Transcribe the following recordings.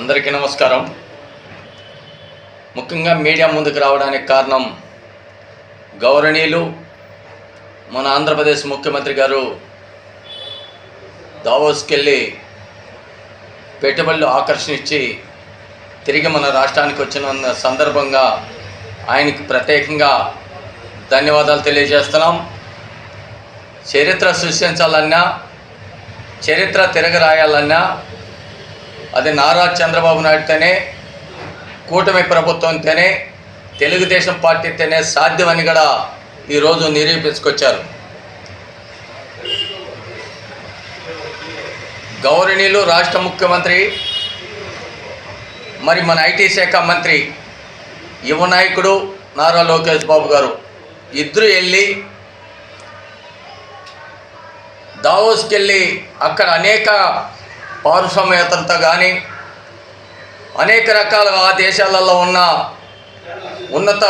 అందరికీ నమస్కారం. ముఖ్యంగా మీడియా ముందుకు రావడానికి కారణం గౌరవనీయులు మన ఆంధ్రప్రదేశ్ ముఖ్యమంత్రి గారు దావోస్కి వెళ్ళి పెట్టుబడులు ఆకర్షణించి తిరిగి మన రాష్ట్రానికి వచ్చిన సందర్భంగా ఆయనకి ప్రత్యేకంగా ధన్యవాదాలు తెలియజేస్తున్నాం. చరిత్ర సృష్టించాలన్నా చరిత్ర తిరగరాయాలన్నా అది నారా చంద్రబాబు నాయుడుతోనే కూటమి ప్రభుత్వంతోనే తెలుగుదేశం పార్టీతోనే సాధ్యమని కూడా ఈరోజు నిరూపించుకొచ్చారు గౌరవనీయులు రాష్ట్ర ముఖ్యమంత్రి మరి మన ఐటీ శాఖ మంత్రి యువ నాయకుడు నారా లోకేష్ బాబు గారు ఇద్దరు వెళ్ళి దావోస్కి వెళ్ళి అక్కడ అనేక పారిశ్రామికవేత్తలతో కానీ అనేక రకాల ఆ దేశాలలో ఉన్న ఉన్నత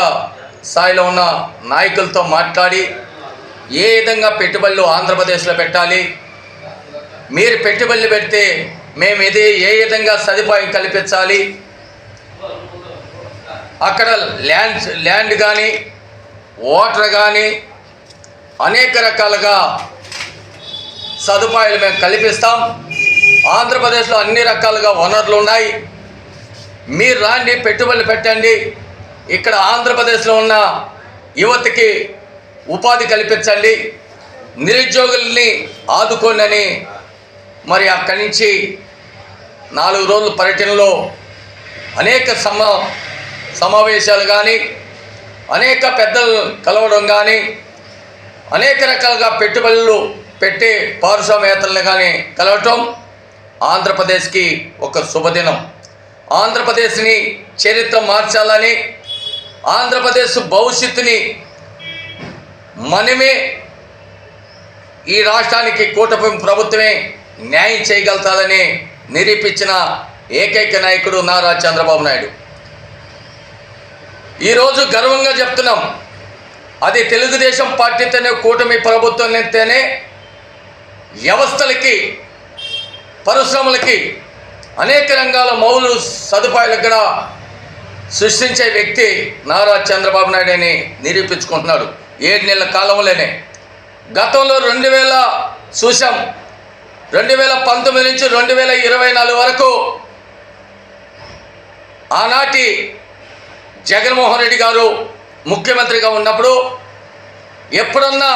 స్థాయిలో ఉన్న నాయకులతో మాట్లాడి ఏ విధంగా పెట్టుబడులు ఆంధ్రప్రదేశ్లో పెట్టాలి? మీరు పెట్టుబడులు పెడితే మేము ఇది ఏ విధంగా సదుపాయం కల్పించాలి? అక్కడ ల్యాండ్ ల్యాండ్ కానీ వాటర్ కానీ అనేక రకాలుగా సదుపాయాలు మేము కల్పిస్తాం. ఆంధ్రప్రదేశ్లో అన్ని రకాలుగా వనరులు ఉన్నాయి. మీరు రాండి పెట్టుబడులు పెట్టండి. ఇక్కడ ఆంధ్రప్రదేశ్లో ఉన్న యువతకి ఉపాధి కల్పించండి. నిరుద్యోగుల్ని ఆదుకోండి మరి అక్కడి నుంచి నాలుగు రోజుల పర్యటనలో అనేక సమ సమావేశాలు కానీ అనేక పెద్దలు కలవడం కానీ అనేక రకాలుగా పెట్టుబడులు పెట్టే పారిశ్రామికవేత్తలను కానీ కలవటం ఆంధ్రప్రదేశ్కి ఒక శుభదినం. ఆంధ్రప్రదేశ్ని చరిత్ర మార్చాలని ఆంధ్రప్రదేశ్ భవిష్యత్తుని మనమే ఈ రాష్ట్రానికి కూటమి ప్రభుత్వమే న్యాయం చేయగలుగుతాదని నిరూపించిన ఏకైక నాయకుడు నారా చంద్రబాబు నాయుడు. ఈరోజు గర్వంగా చెప్తున్నాం అది తెలుగుదేశం పార్టీతోనే కూటమి ప్రభుత్వంతోనే వ్యవస్థలకి పరిశ్రమలకి అనేక రంగాల మౌలు సదుపాయాలకు కూడా సృష్టించే వ్యక్తి నారా చంద్రబాబు నాయుడు అని నిరూపించుకుంటున్నాడు. ఏడు నెలల కాలంలోనే. గతంలో రెండు వేల చూసాం రెండు వేల పంతొమ్మిది నుంచి రెండు వేల ఇరవై నాలుగు వరకు ఆనాటి జగన్మోహన్ రెడ్డి గారు ముఖ్యమంత్రిగా ఉన్నప్పుడు ఎప్పుడన్నా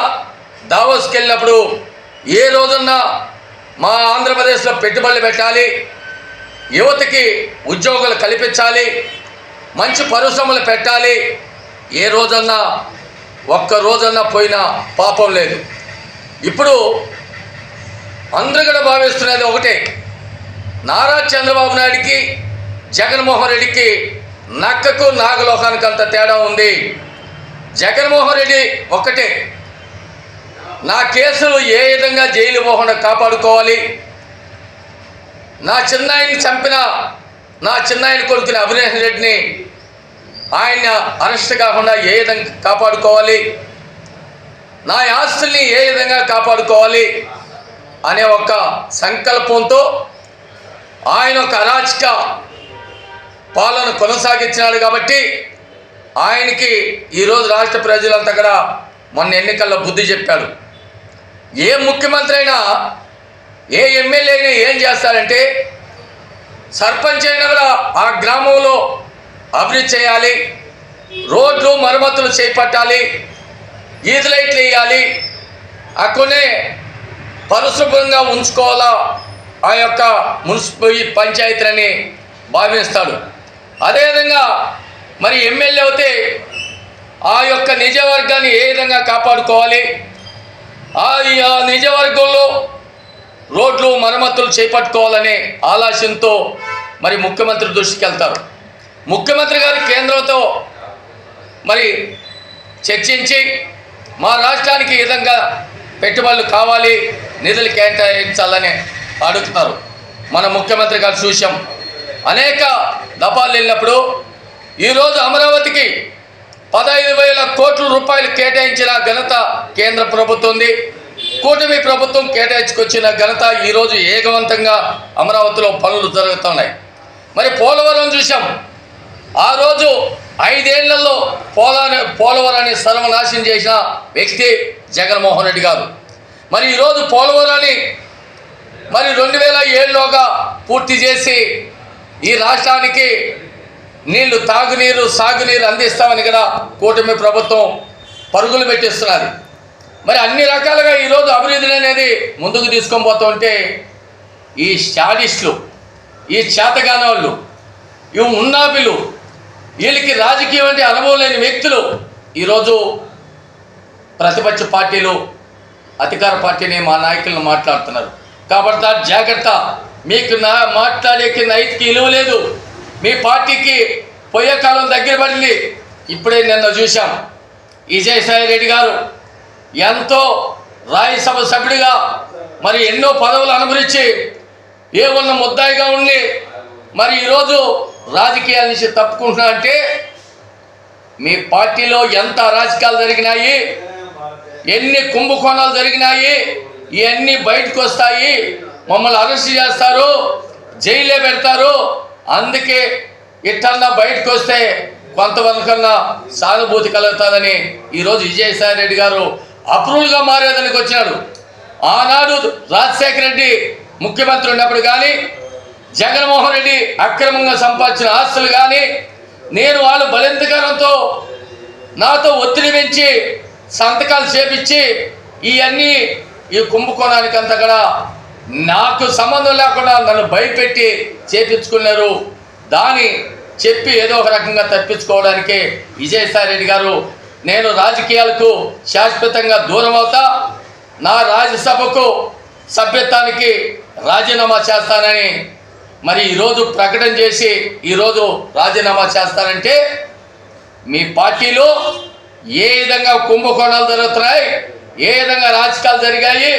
దావోస్కి వెళ్ళినప్పుడు ఏ రోజన్నా మా ఆంధ్రప్రదేశ్లో పెట్టుబడులు పెట్టాలి యువతకి ఉద్యోగాలు కల్పించాలి మంచి పరిశ్రమలు పెట్టాలి. ఏ రోజన్నా ఒక్క రోజన్నా పోయినా పాపం లేదు. ఇప్పుడు అందరూ కూడా భావిస్తున్నది ఒకటే. నారా చంద్రబాబు నాయుడికి జగన్మోహన్ రెడ్డికి నక్కకు నాగలోకానికి అంత తేడా ఉంది. జగన్మోహన్ రెడ్డి ఒక్కటే. నా కేసులు ఏ విధంగా జైలు పోకుండా కాపాడుకోవాలి? నా చిన్నాయిని చంపిన నా చిన్నాయన కొడుకుని అభినేష్ రెడ్డిని ఆయన అరెస్ట్ కాకుండా ఏ విధంగా కాపాడుకోవాలి? నా ఆస్తుల్ని ఏ విధంగా కాపాడుకోవాలి? అనే ఒక సంకల్పంతో ఆయన ఒక అరాచక పాలన కొనసాగించినాడు కాబట్టి ఆయనకి ఈరోజు రాష్ట్ర ప్రజలంతా కూడా మొన్న ఎన్నికల్లో బుద్ధి చెప్పాడు. ఏ ముఖ్యమంత్రి అయినా ఏ ఎమ్మెల్యే అయినా ఏం చేస్తారంటే సర్పంచ్ అయినా కూడా ఆ గ్రామంలో అభివృద్ధి చేయాలి రోడ్లు మరమ్మతులు చేపట్టాలి ఈద్ లైట్లు వేయాలి అక్కడనే పరిశుభ్రంగా ఉంచుకోవాలా ఆ యొక్క మున్సిపల్ పంచాయతీలని భావిస్తాడు. అదేవిధంగా మరి ఎమ్మెల్యే అయితే ఆ యొక్క నిజవర్గాన్ని ఏ విధంగా కాపాడుకోవాలి నిజవర్గంలో రోడ్లు మరమ్మతులు చేపట్టుకోవాలనే ఆలస్యంతో మరి ముఖ్యమంత్రి దృష్టికి వెళ్తారు. ముఖ్యమంత్రి గారు కేంద్రంతో మరి చర్చించి మా రాష్ట్రానికి ఈ విధంగా పెట్టుబడులు కావాలి నిధులు కేటాయించాలని అడుగుతున్నారు. మన ముఖ్యమంత్రి గారు చూసాం అనేక దఫాలు వెళ్ళినప్పుడు ఈరోజు అమరావతికి కోట్ల రూపాయలు కేటాయించిన ఘనత కేంద్ర ప్రభుత్వం ఉంది కూటమి ప్రభుత్వం కేటాయించుకొచ్చిన ఘనత ఈరోజు ఏగవంతంగా అమరావతిలో పనులు జరుగుతున్నాయి. మరి పోలవరం చూసాం ఆ రోజు ఐదేళ్ళలో పోల పోలవరాన్ని సర్వనాశం చేసిన వ్యక్తి జగన్మోహన్ రెడ్డి గారు. మరి ఈరోజు పోలవరాన్ని మరి రెండు వేల ఏడులోగా పూర్తి చేసి ఈ రాష్ట్రానికి నీళ్ళు తాగునీరు సాగునీరు అందిస్తామని కూడా కూటమి ప్రభుత్వం పరుగులు పెట్టిస్తున్నది. మరి అన్ని రకాలుగా ఈరోజు అభివృద్ధిని అనేది ముందుకు తీసుకొని పోతూ ఉంటే ఈ స్టాడిస్టులు ఈ చేతగానవాళ్ళు ఇవి ఉన్నాబిలు వీళ్ళకి రాజకీయం అంటే అనుభవం లేని వ్యక్తులు ఈరోజు ప్రతిపక్ష పార్టీలు అధికార పార్టీని మా నాయకులను మాట్లాడుతున్నారు. కాబట్టి జాగ్రత్త మీకు నా మాట్లాడేకి నైతికి విలువ లేదు. మీ పార్టీకి పోయే కాలం దగ్గర పడింది. ఇప్పుడే నిన్న చూశాం. విజయసాయి రెడ్డి గారు ఎంతో రాజ్యసభ సభ్యుడిగా మరి ఎన్నో పదవులు అనుభవించి ఏ ఉన్న ముద్దాయిగా ఉండి మరి ఈరోజు రాజకీయాల నుంచి తప్పుకుంటున్నా అంటే మీ పార్టీలో ఎంత రాజకీయాలు జరిగినాయి ఎన్ని కుంభకోణాలు జరిగినాయి ఇవన్నీ బయటకు వస్తాయి. మమ్మల్ని అరెస్ట్ చేస్తారు జైలే పెడతారు. అందుకే ఇట్టన్నా బయటకు వస్తే కొంతమందికన్నా సానుభూతి కలుగుతుందని ఈరోజు విజయసాయి రెడ్డి గారు అప్రూవల్గా మారేదానికి వచ్చినాడు. ఆనాడు రాజశేఖర రెడ్డి ముఖ్యమంత్రి ఉన్నప్పుడు కానీ జగన్మోహన్ రెడ్డి అక్రమంగా సంపాదించిన ఆస్తులు కానీ నేను వాళ్ళు బలింతకరంతో నాతో ఒత్తిడి పెంచి సంతకాలు చేపించి ఇవన్నీ ఈ కుంభకోణానికి అంతా కూడా నాకు సంబంధం లేకుండా నన్ను భయపెట్టి చేపించుకున్నారు. దాని చెప్పి ఏదో ఒక రకంగా తప్పించుకోవడానికే విజయసాయి రెడ్డి గారు నేను రాజకీయాలకు శాశ్వతంగా దూరం అవుతా నా రాజ్యసభకు సభ్యత్వానికి రాజీనామా చేస్తానని మరి ఈరోజు ప్రకటన చేసి ఈరోజు రాజీనామా చేస్తానంటే మీ పార్టీలో ఏ విధంగా కుంభకోణాలు జరుగుతున్నాయి ఏ విధంగా రాజకీయాలు జరిగాయి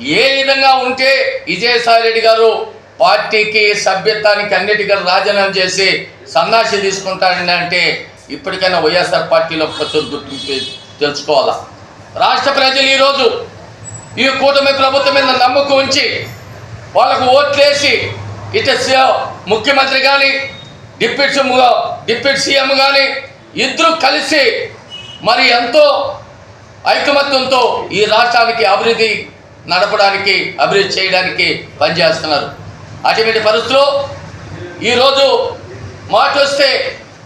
ఏ విధంగా ఉంటే విజయసాయి రెడ్డి గారు పార్టీకి సభ్యత్వానికి అన్నిటికీ రాజీనామా చేసి సన్నాసి తీసుకుంటాడండి అంటే ఇప్పటికైనా వైఎస్ఆర్ పార్టీలో ప్రచురు గుర్తింపు తెలుసుకోవాలా? రాష్ట్ర ప్రజలు ఈరోజు ఈ కూటమి ప్రభుత్వం మీద నమ్మకం ఉంచి వాళ్ళకు ఓట్లేసి ఇటు ముఖ్యమంత్రి కానీ డిప్యూటీ డిప్యూటీ సీఎం కానీ ఇద్దరు కలిసి మరి ఎంతో ఐకమత్యంతో ఈ రాష్ట్రానికి అభివృద్ధి నడపడానికి అభివృద్ధి చేయడానికి పనిచేస్తున్నారు. అటువంటి పరిస్థితుల్లో ఈరోజు మాట వస్తే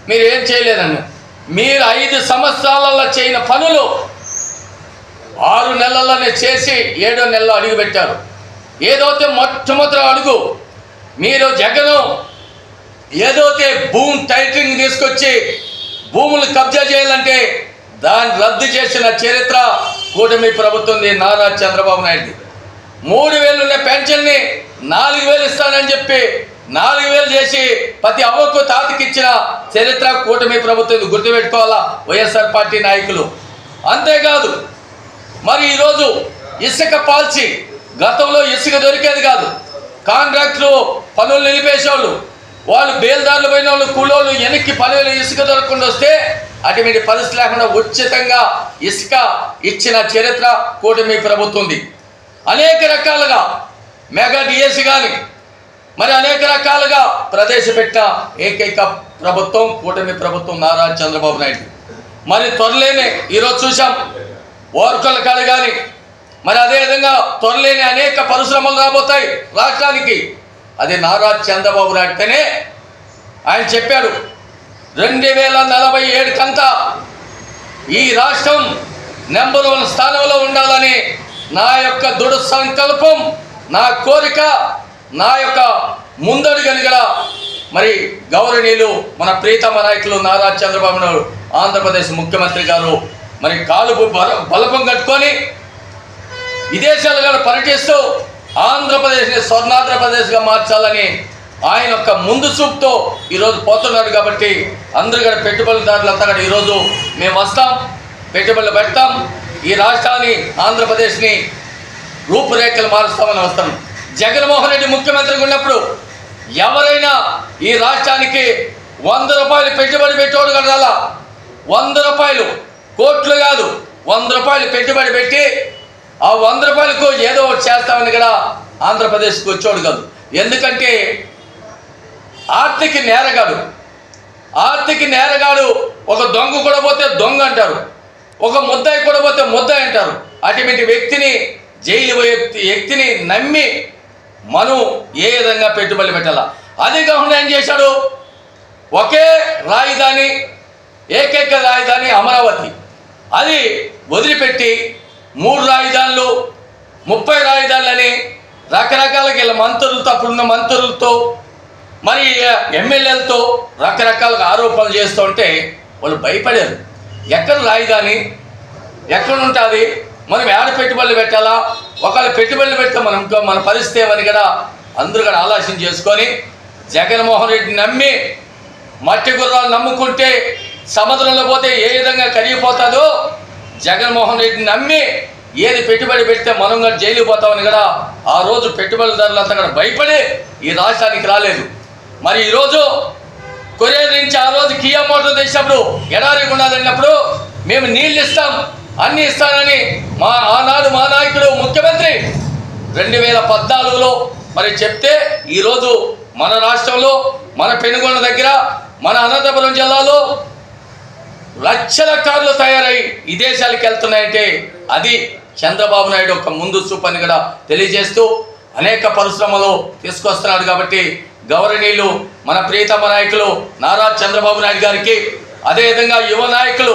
మీరు ఏం చేయలేదండి. మీరు ఐదు సంవత్సరాలలో చేయని పనులు ఆరు నెలల్లోనే చేసి ఏడో నెలలో అడుగుపెట్టారు. ఏదైతే మొట్టమొదటి అడుగు మీరు జగను ఏదైతే భూమి టైటిలింగ్ తీసుకొచ్చి భూములు కబ్జా చేయాలంటే దాన్ని రద్దు చేసిన చరిత్ర కూటమి ప్రభుత్వం నారా చంద్రబాబు నాయుడు మూడు వేలు ఉన్న పెన్షన్ని నాలుగు వేలు ఇస్తానని చెప్పి నాలుగు వేలు చేసి ప్రతి అవ్వకు తాతకి ఇచ్చిన చరిత్ర కూటమి ప్రభుత్వం గుర్తుపెట్టుకోవాలా? వైఎస్ఆర్ పార్టీ నాయకులు. అంతేకాదు మరి ఈరోజు ఇసుక పాల్చి గతంలో ఇసుక దొరికేది కాదు. కాంట్రాక్టులు పనులు నిలిపేసేవాళ్ళు. వాళ్ళు బేల్దారులు పోయిన వాళ్ళు కూలోళ్ళు వెనక్కి పనులు ఇసుక దొరకకుండా వస్తే అటువంటి పరిస్థితి లేకుండా ఉచితంగా ఇసుక ఇచ్చిన చరిత్ర కూటమి ప్రభుత్వంది. అనేక రకాలుగా మెగా డిఎస్సి కానీ మరి అనేక రకాలుగా ప్రవేశపెట్టిన ఏకైక ప్రభుత్వం కూటమి ప్రభుత్వం నారా చంద్రబాబు నాయుడు. మరి త్వరలేనే ఈరోజు చూసాం ఓర్కల కాడ కానీ మరి అదేవిధంగా త్వరలేని అనేక పరిశ్రమలు రాబోతాయి రాష్ట్రానికి. అది నారా చంద్రబాబు నాయుడుతోనే ఆయన చెప్పాడు. రెండు వేల నలభై ఏడు కంతా ఈ రాష్ట్రం నెంబర్ వన్ స్థానంలో ఉండాలని నా యొక్క దృఢ సంకల్పం నా కోరిక నా యొక్క ముందడుగని గల మరి గౌరవనీయులు మన ప్రీతమ నాయకులు నారా చంద్రబాబు నాయుడు ఆంధ్రప్రదేశ్ ముఖ్యమంత్రి గారు మరి కాలుపు బల బలపం కట్టుకొని విదేశాలు కూడా పర్యటిస్తూ ఆంధ్రప్రదేశ్ని స్వర్ణాంధ్రప్రదేశ్గా మార్చాలని ఆయన యొక్క ముందు చూపుతో ఈరోజు పోతున్నాడు కాబట్టి అందరూ కూడా పెట్టుబడిదారులంతా కూడా ఈరోజు మేము వస్తాం పెట్టుబడులు పెడతాం. ఈ రాష్ట్రాన్ని ఆంధ్రప్రదేశ్ని రూపురేఖలు మారుస్తామని వస్తాం. జగన్మోహన్ రెడ్డి ముఖ్యమంత్రిగా ఉన్నప్పుడు ఎవరైనా ఈ రాష్ట్రానికి వంద రూపాయలు పెట్టుబడి పెట్టేవాడు కదా వంద రూపాయలు కోట్లు కాదు వంద రూపాయలు పెట్టుబడి పెట్టి ఆ వంద రూపాయలకు ఏదో ఒకటి చేస్తామని కూడా ఆంధ్రప్రదేశ్కి వచ్చేవాడు కాదు. ఎందుకంటే ఆర్థిక నేరగాడు. ఆర్థిక నేరగాడు ఒక దొంగ కూడా పోతే దొంగ అంటారు. ఒక ముద్దాయి కూడా పోతే ముద్దాయి అంటారు. అటువంటి వ్యక్తిని జైలు వ్యక్తిని నమ్మి మనం ఏ విధంగా పెట్టుబడి పెట్టాలా? అది కాకుండా ఏం చేశాడు? ఒకే రాజధాని ఏకైక రాజధాని అమరావతి. అది వదిలిపెట్టి మూడు రాజధానులు ముప్పై రాజధానులని రకరకాల వీళ్ళ మంత్రులు అప్పుడున్న మంత్రులతో మరి ఎమ్మెల్యేలతో రకరకాలుగా ఆరోపణలు చేస్తూ ఉంటే వాళ్ళు భయపడారు. ఎక్కడ రాజధాని ఎక్కడ ఉంటుంది? మనం ఏడ పెట్టుబడులు పెట్టాలా? ఒకవేళ పెట్టుబడులు పెడితే మనం మన పరిస్థితి ఏమని కూడా అందరూ కూడా ఆలోచన చేసుకొని జగన్మోహన్ రెడ్డిని నమ్మి మట్టి గుర్రాలు నమ్ముకుంటే సముద్రంలో పోతే ఏ విధంగా కరిగిపోతుందో జగన్మోహన్ రెడ్డిని నమ్మి ఏది పెట్టుబడి పెడితే మనం కూడా జైలు పోతామని కూడా ఆ రోజు పెట్టుబడిదారులంతా కూడా భయపడి ఈ రాష్ట్రానికి రాలేదు. మరి ఈరోజు కొరియర్ నుంచి ఆ రోజు కియా మోటార్ తెచ్చినప్పుడు ఎడారి గుండాలన్నప్పుడు మేము నీళ్ళు ఇస్తాం అన్ని ఇస్తానని మా ఆనాడు మా నాయకుడు ముఖ్యమంత్రి రెండు వేల పద్నాలుగులో మరి చెప్తే ఈరోజు మన రాష్ట్రంలో మన పెనుగొండ దగ్గర మన అనంతపురం జిల్లాలో లక్షల కార్లు తయారై విదేశాలకు వెళ్తున్నాయంటే అది చంద్రబాబు నాయుడు ఒక ముందు చూపని కూడా తెలియజేస్తూ అనేక పరిశ్రమలు తీసుకొస్తున్నాడు కాబట్టి గౌరవనీయులు మన ప్రియతమ నాయకులు నారా చంద్రబాబు నాయుడు గారికి అదేవిధంగా యువ నాయకులు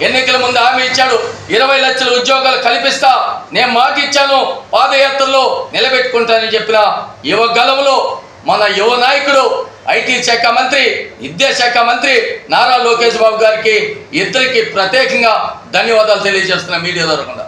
ఎన్నికల ముందు హామీ ఇచ్చాడు. ఇరవై లక్షల ఉద్యోగాలు కల్పిస్తా నేను మాట ఇచ్చాను పాదయాత్రలో నిలబెట్టుకుంటానని చెప్పిన యువ గలములో మన యువ నాయకుడు ఐటీ శాఖ మంత్రి విద్యాశాఖ మంత్రి నారా లోకేష్ బాబు గారికి ఇద్దరికి ప్రత్యేకంగా ధన్యవాదాలు తెలియజేస్తున్న మీడియా ద్వారా